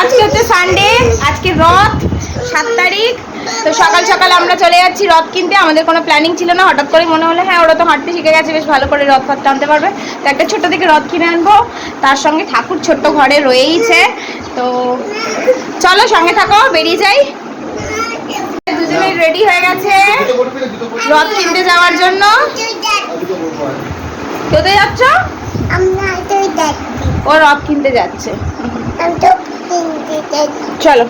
আজকে হচ্ছে সানডে আজকে রথ সাত তারিখ। তো সকাল সকাল আমরা চলে যাচ্ছি রথ কিনতে। আমাদের কোনো প্ল্যানিং ছিল না। হঠাৎ করে মনে হলো হ্যাঁ ওরা তো হাঁটতে শিখে গেছে বেশ ভালো করে রথ ফাত টানতে পারবে। তো একটা ছোট্ট থেকে রথ কিনে আনব। তার সঙ্গে ঠাকুর ছোট্ট ঘরে রয়েইছে। তো চলো সঙ্গে থাকো বেরিয়ে যাই। দুজনেই রেডি হয়ে গেছে রথ কিনতে যাওয়ার জন্য। কোথায় যাচ্ছি? ও রথ কিনতে যাচ্ছে। চলো।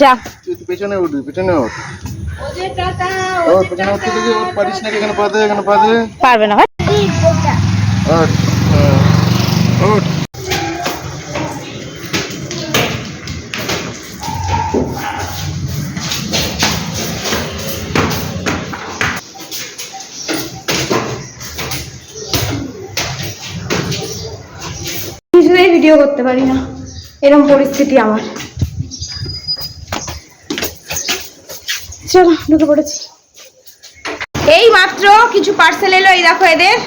যা। তুই পেছনে উঠবি পেছনে উঠ। পারিস এখানে পা পারবে না ভাই ওঠ। কিছুতেই ভিডিও করতে পারি না। এরকম পরিস্থিতি আমার। চলো ঢুকে পড়েছি। এই মাত্র কিছু পার্সেল এলো এই দেখো এদের।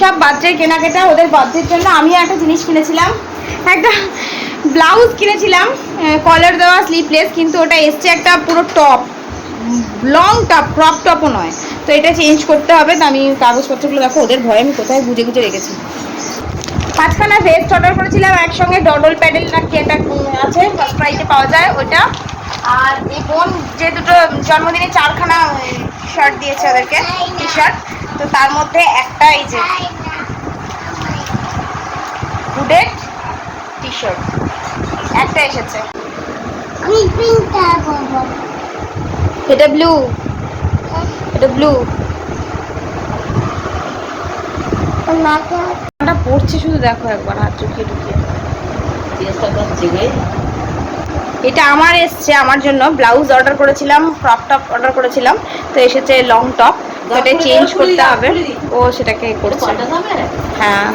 সব বাচ্চার কেনাকাটা ওদের বাচ্চার জন্য আমিও একটা জিনিস কিনেছিলাম। একটা ব্লাউজ কিনেছিলাম কলার দেওয়া স্লিপলেস কিন্তু ওটা এসছে একটা পুরো টপ লং টপ ক্রপ টপও নয়। তো এটা চেঞ্জ করতে হবে, তো আমি কাগজপত্রগুলো দেখো, ওদের ভয়ে আমি কোথায় গুজে গুজে রেখেছি। পাঁচখানা ভেস্ট অর্ডার করেছিলাম, একসঙ্গে ডডল প্যাডেল না কি একটা আছে ফার্স্ট প্রাইজে পাওয়া যায় ওটা। আর এই বোন যে দুটো জন্মদিনে চারখানা শার্ট দিয়েছে ওদেরকে টি শার্ট তো তার মধ্যে একটা এই যে হুডেড টি শার্ট একটা এসেছে। আমি পিঙ্কটা করব এটা ব্লু এটা ব্লু পড়ছে শুধু দেখো একবার হাত চুকিয়ে ঢুকিয়ে। এটা আমার এসছে আমার জন্য ব্লাউজ অর্ডার করেছিলাম ক্রপ টপ অর্ডার করেছিলাম তো এসেছে লং টপ তো এটা চেঞ্জ করতে হবে। ও সেটাকে করছে। হ্যাঁ।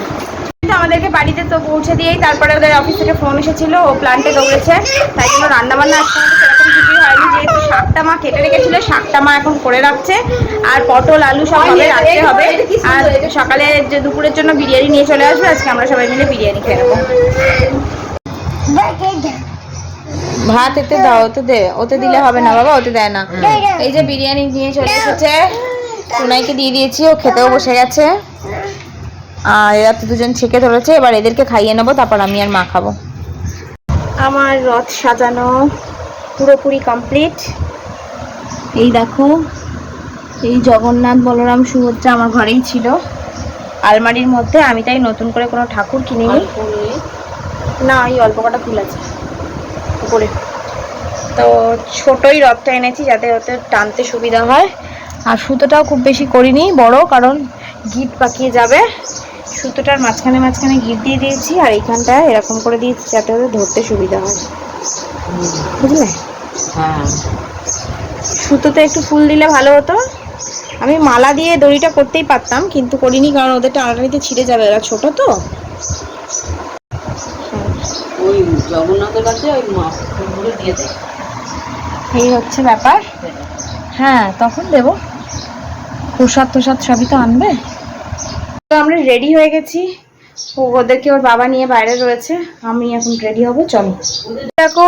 আমাদেরকে বাড়িতে তো পৌঁছে দিয়েই তারপরে ওদের অফিস থেকে ফোন এসেছিল ও প্ল্যান্টে দৌড়েছে তাই জন্য রান্না বান্না আজকে সেরকম কিছুই হয়নি যেহেতু শাকটা মা কেটে রেখেছিল শাকটা মা এখন করে রাখছে আর পটল আলু সব হবে রাখতে হবে আর সকালে যে দুপুরের জন্য বিরিয়ানি নিয়ে চলে আসবে আজকে আমরা সবাই মিলে বিরিয়ানি খেয়ে নেব। ভাত এতে দাও ওতে দে ওতে দিলে হবে না বাবা ওতে দেয় না। এই যে বিরিয়ানি নিয়ে চলে এসেছে সোনাইকে দিয়ে দিয়েছি ও খেতেও বসে গেছে। আর এরা তো দুজন ছেঁকে ধরেছে এবার এদেরকে খাইয়ে নেব তারপর আমি আর মা খাব। আমার রথ সাজানো পুরোপুরি কমপ্লিট। এই দেখো এই জগন্নাথ বলরাম সুভদ্রা আমার ঘরেই ছিল। আলমারির মধ্যে আমি তাই নতুন করে কোনো ঠাকুর কিনিনি। না এই অল্প কটা ফুল আছে। উপরে তো ছোটই রথটা এনেছি যাতে ওতে টানতে সুবিধা হয়। আর সুতোটাও খুব বেশি করিনি বড় কারণ গিট পাকিয়ে যাবে। সুতোটার মাঝখানে মাঝখানে গিট দিয়ে দিয়েছি আর এইখানটায় এরকম করে দিয়েছি যাতে ওদের ধরতে সুবিধা হয়। বুঝলে? সুতোতে একটু ফুল দিলে ভালো হতো। আমি মালা দিয়ে দড়িটা করতেই পারতাম কিন্তু করিনি কারণ ওদের টানাটানিতে ছিঁড়ে যাবে। ওরা ছোট তো। ওই জগন্নাথের কাছে ওই মাছ ফুলগুলো দিয়ে দেয়। এই হচ্ছে ব্যাপার। হ্যাঁ তখন দেবো। প্রসাদ তোসাদ সবই তো আনবে। তো আমরা রেডি হয়ে গেছি। ওদেরকে ওর বাবা নিয়ে বাইরে রয়েছে। আমি এখন রেডি হব, চলো। দেখো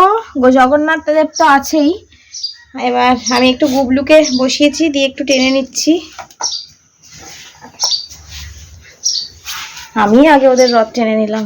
জগন্নাথ দেব তো আছেই। এবার আমি একটু গুবলুকে বসিয়েছি, দিয়ে একটু টেনে নিচ্ছি। আমি আগে ওদের রথ টেনে নিলাম।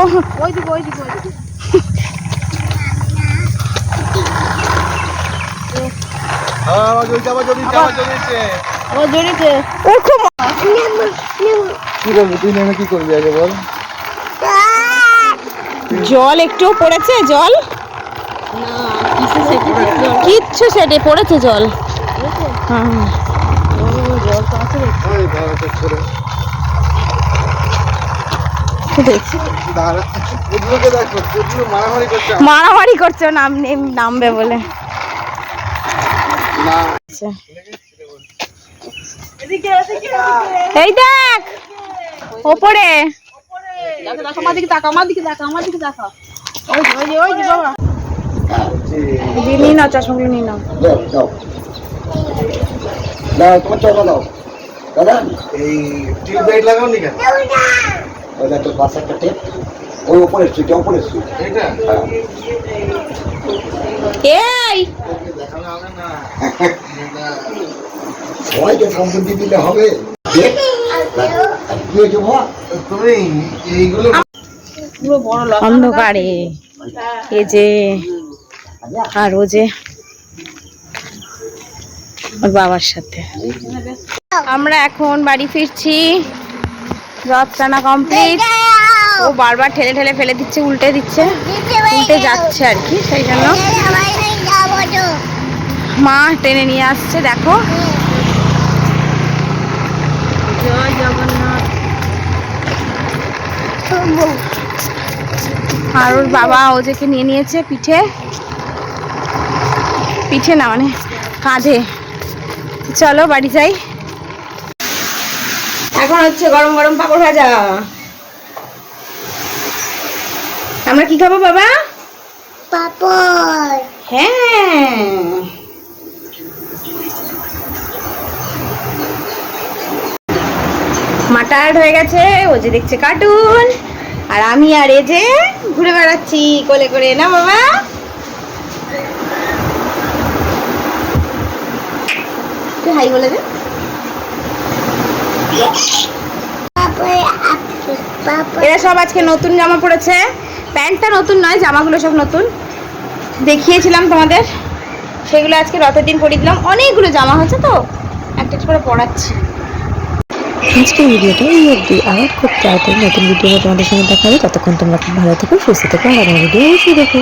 জল একটুও পড়েছে জল? কিচ্ছু সেটে পড়েছে জল। হ্যাঁ। জল তো আছে ওই বাবা তো ছেড়ে দেখছি দাঁড়া পুজোকে দেখো পুজো মারামারি করছে নাম নেম- নামবে বলে আচ্ছা। এই দেখ ওপরে দেখো দেখো আমার দিকে তাকা আমার দিকে তাকা আমার দিকে ওই ওই ওই যে বাবা দিয়ে নিয়ে নাও চশমাগুলো নিয়ে নাও। দাও দাও। তোমার দাও। দাদা এই টিউব লাইট লাগাও নি কেন? একটা টেপ। ওই উপরে সুইচ উপরে সুইচ এটা হ্যাঁ। এই! দেখানো হবে না সবাইকে সম্পত্তি দিলে হবে। দেখ, কি হয়েছে বাবা? তুমি এইগুলো পুরো বড় লক অন্ধকারে। এ যে আর ও যে ওর বাবার সাথে। আমরা এখন বাড়ি ফিরছি। রথ টানা কমপ্লিট ও বারবার ঠেলে ঠেলে ফেলে দিচ্ছে উল্টে দিচ্ছে। উল্টে যাচ্ছে আর কি সেই জন্য। মা টেনে নিয়ে আসছে দেখো। জয় জগন্নাথ। আর ওর বাবা ওদেরকে নিয়ে নিয়েছে পিঠে। পিঠে না মানে কাঁধে। চলো বাড়ি যাই। এখন হচ্ছে গরম গরম পাপড় ভাজা। আমরা কি খাব বাবা? পাপড়। হ্যাঁ। মাটার হয়ে গেছে ও যে দেখছে কার্টুন। আর আমি আর এ যে ঘুরে বেড়াচ্ছি কোলে করে। না বাবা? তুই হাই বলে দে। এরা সব আজকে নতুন জামা পড়েছে। প্যান্টটা নতুন নয় জামাগুলো সব নতুন। দেখিয়েছিলাম তোমাদের। সেগুলো আজকে রথের দিন পরিয়ে দিলাম। অনেকগুলো জামা হয়েছে তো একটা একটা করে পড়াচ্ছি আজকের ভিডিওটা এই অবধি। আবার খুব তাড়াতাড়ি নতুন ভিডিও তোমাদের সঙ্গে দেখা হবে। ততক্ষণ তোমরা খুব ভালো থেকো সুস্থ থেকো আর আমার ভিডিও অবশ্যই দেখো।